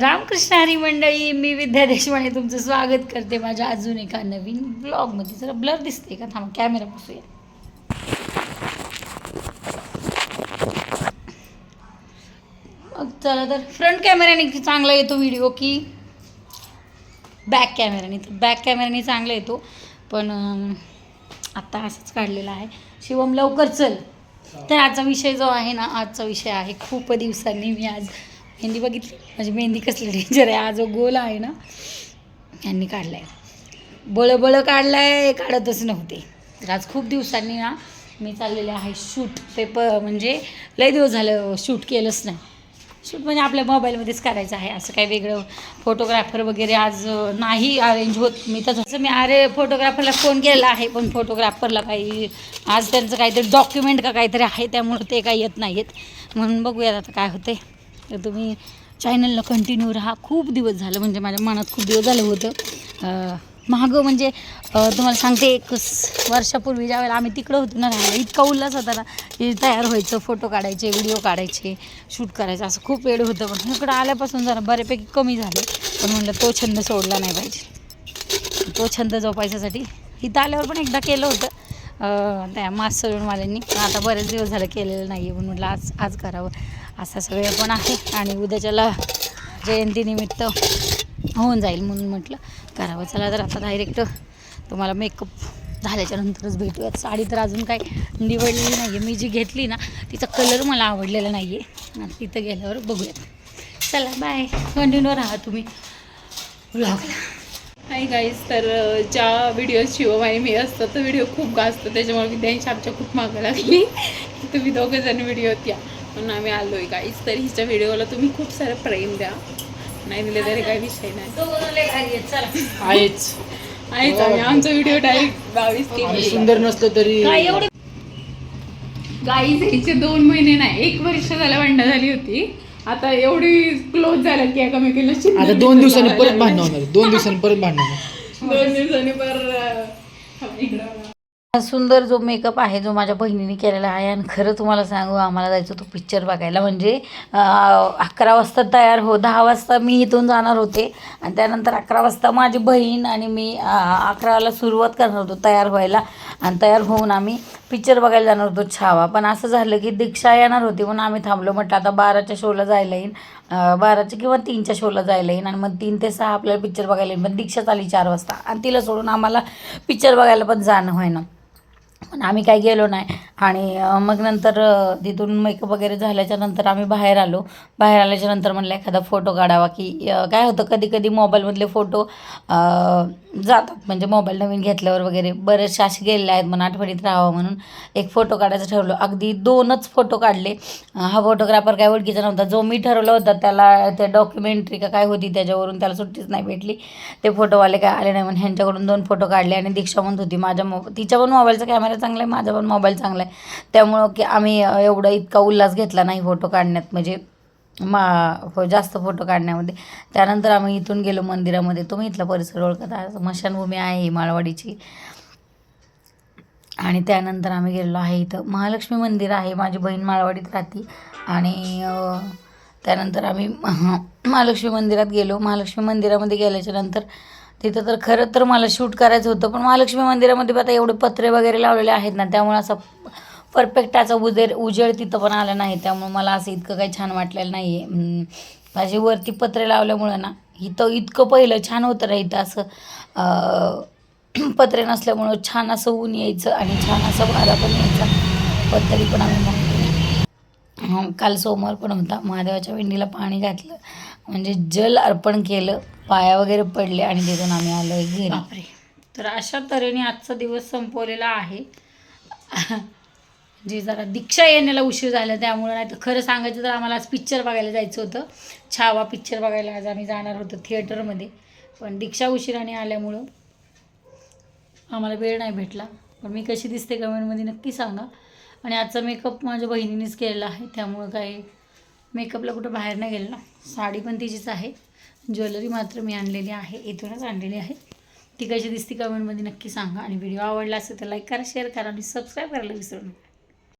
रामकृष्ण हरी मंडळी मी विद्या देशपांडे तुमचं स्वागत करते माझ्या अजून एका नवीन ब्लॉगमध्ये. जरा ब्लर दिसते का? थांब कॅमेरा बसूया मग चला तर फ्रंट कॅमेऱ्याने चांगला येतो व्हिडिओ की बॅक कॅमेऱ्याने तर बॅक कॅमेऱ्याने चांगला येतो. पण आत्ता असंच काढलेला आहे. शिवम लवकर चल. तर आजचा विषय जो आहे ना आजचा विषय आहे खूप दिवसांनी मी आज मेहंदी बघितली. माझी मेहंदी कसली डेंजर आहे? हा जो गोल आहे ना यांनी काढला आहे बळं बळं काढलं आहे काढतच नव्हते. तर आज खूप दिवसांनी ना मी चाललेले आहे शूट पेपर म्हणजे लय दिवस झालं शूट केलंच नाही. शूट म्हणजे आपल्या मोबाईलमध्येच करायचं आहे. असं काही वेगळं फोटोग्राफर वगैरे आज नाही अरेंज होत. मी तर तसं मी अरे फोटोग्राफरला फोन केलेला आहे पण फोटोग्राफरला काही आज त्यांचं काहीतरी डॉक्युमेंट का काहीतरी आहे त्यामुळं ते काही येत नाही आहेत म्हणून बघूयात आता काय होते तर तुम्ही चॅनलला कंटिन्यू राहा. खूप दिवस झालं म्हणजे माझ्या मनात खूप दिवस झालं होतं. महागं म्हणजे तुम्हाला सांगते एक वर्षापूर्वी ज्यावेळेला आम्ही तिकडं होतो ना राहायला इतका उल्हास होता ना की तयार व्हायचं फोटो काढायचे व्हिडिओ काढायचे शूट करायचं असं खूप वेळ होतं. पण इकडं आल्यापासून जरा बऱ्यापैकी कमी झालं. पण म्हटलं तो छंद सोडला नाही पाहिजे. तो छंद जोपायच्यासाठी इथं आल्यावर पण एकदा केलं होतं. त्या मास्तर सलूनवाल्यांनी आता बरेच दिवस झालं केलेलं नाही आहे म्हणून म्हटलं आज आज करावं. असा सगळं पण आहे. आणि उद्याच्याला जयंतीनिमित्त होऊन जाईल म्हणून म्हटलं. करावं. चला तर आता डायरेक्ट तुम्हाला मेकअप झाल्याच्यानंतरच भेटूयात. साडी तर अजून काही निवडलेली नाही आहे मी जी घेतली ना तिचा कलर मला आवडलेला नाही आहे तिथं गेल्यावर बघूयात. चला बाय कंटिन्यू राहा तुम्ही. ब्लॉगला हाय गाईज तर ज्या व्हिडिओ शिवम आणि मी असतो तो व्हिडिओ खूप गाजतो त्याच्यामुळे विद्यांशी आमच्या खूप मागं लागली. तुम्ही दोघं जण व्हिडिओत या. म्हणून आम्ही आलोय गाईज तर हिच्या व्हिडिओला तुम्ही खूप सारं प्रेम द्या. नाही दिले तरी काही विषय नाही. तो लय भारी आहे, चला. आहेच. आहेच आम्ही. आमचा व्हिडिओ डायरेक्ट बावीस केली सुंदर नसलो तरी एवढी? गाईज हिचे दोन महिने नाही. एक वर्ष झालं भांडणं झाली होती. आता एवढी क्लोज झालं की एकमेकीला आता दोन दिवसांनी परत भांडण होणार. दोन दिवसांनी परत भांडण होणार. दोन दिवसांनी पर इकडं. हा सुंदर जो मेकअप आहे जो माझ्या बहिणीने केलेला आहे आणि खरं तुम्हाला सांगू आम्हाला जायचं तो पिक्चर बघायला. म्हणजे अकरा वाजता तयार हो दहा वाजता मी इथून जाणार होते. आणि त्यानंतर अकरा वाजता माझी बहीण आणि मी अकराला सुरुवात करणार होतो तयार व्हायला. आणि तयार होऊन आम्ही पिक्चर बघायला जाणार होतो छावा. पण असं झालं की दीक्षा येणार होती म्हणून आम्ही थांबलो. म्हटलं आता बाराच्या शोला जायला येईन. बाराच्या किंवा तीनच्या शोला जायला येईन. आणि मग तीन ते सहा आपल्याला पिक्चर बघायला येईन. पण दीक्षा चाली चार वाजता. आणि तिला सोडून आम्हाला पिक्चर बघायला पण जाणं व्हायना पण आम्ही काय गेलो नाही. आणि मग नंतर तिथून मेकअप वगैरे झाल्याच्यानंतर आम्ही बाहेर आलो. बाहेर आल्याच्यानंतर म्हणलं एखादा फोटो काढावा की काय होतं कधी कधी मोबाईलमधले फोटो जातात. म्हणजे मोबाईल नवीन घेतल्यावर वगैरे बरेचसे असे गेलेले आहेत म्हणून आठवणीत राहावं म्हणून एक फोटो काढायचं ठरवलं. अगदी दोनच फोटो काढले. हा फोटोग्राफर काय ओळखीचा नव्हता. जो मी ठरवला होता त्याला ते डॉक्युमेंटरी का काय होती त्याच्यावरून त्याला सुट्टीच नाही भेटली. ते फोटोवाले काय आले नाही म्हणून ह्यांच्याकडून दोन फोटो काढले आणि दीक्षा म्हणत होती माझ्या मो तिच्या पण मोबाईलचा कॅमेरा चांगला आहे माझा पण मोबाईल चांगला आहे त्यामुळं की आम्ही एवढं एवढा इतका उल्हास घेतला नाही फोटो काढण्यात म्हणजे मा फो जास्त फोटो काढण्यामध्ये. त्यानंतर आम्ही इथून गेलो मंदिरामध्ये. तुम्ही इथला परिसर ओळखता? स्मशानभूमी आहे माळवाडीची. आणि त्यानंतर आम्ही गेलेलो आहे इथं. महालक्ष्मी मंदिर आहे माझी बहीण माळवाडीत राहते. आणि त्यानंतर आम्ही महालक्ष्मी मंदिरात गेलो. महालक्ष्मी मंदिरामध्ये गेल्याच्यानंतर तिथं तर खरं तर मला शूट करायचं होतं पण महालक्ष्मी मंदिरामध्ये पण आता एवढे पत्रे वगैरे लावलेले आहेत ना त्यामुळे असं परफेक्ट असा उजेड उजेड तिथं पण आला नाही त्यामुळे मला असं इतकं काही छान वाटलेलं नाही आहे माझी वरती पत्रे लावल्यामुळं ना इथं इतकं पहिलं छान होतं ना इथं असं पत्रे नसल्यामुळं छान असं ऊन यायचं आणि छान असं वारा पण यायचा पण तरी पण आम्ही मग हो, काल सोमवार पण होता. महादेवाच्या विंडीला पाणी घातलं. म्हणजे जल अर्पण केलं. पाया वगैरे पडले आणि तिथून आम्ही आलो घरी. बापरे. तर अशा तऱ्हेने आजचा दिवस संपवलेला आहे. जे जरा दीक्षा येण्याला उशीर झाला त्यामुळे नाही तर खरं सांगायचं तर आम्हाला आज पिक्चर बघायला जायचं होतं. छावा पिक्चर बघायला आज आम्ही जाणार होतो थिएटरमध्ये पण दीक्षा उशिराने आल्यामुळं आम्हाला वेळ नाही भेटला. पण मी कशी दिसते कमेंटमध्ये नक्की सांगा. आणि आजचा मेकअप माझ्या बहिणीनेच केलेला आहे. त्यामुळं काही मेकअपला कुठं बाहेर नाही गेलं ना साडी पण तिचीच आहे. ज्वेलरी मात्र मी आणलेली आहे. इथूनच आणलेली आहे. ती कशी दिसते कमेंटमध्ये नक्की सांगा. आणि व्हिडिओ आवडला असेल तर लाईक करा शेअर करा आणि सबस्क्राईब करायला विसरू नका.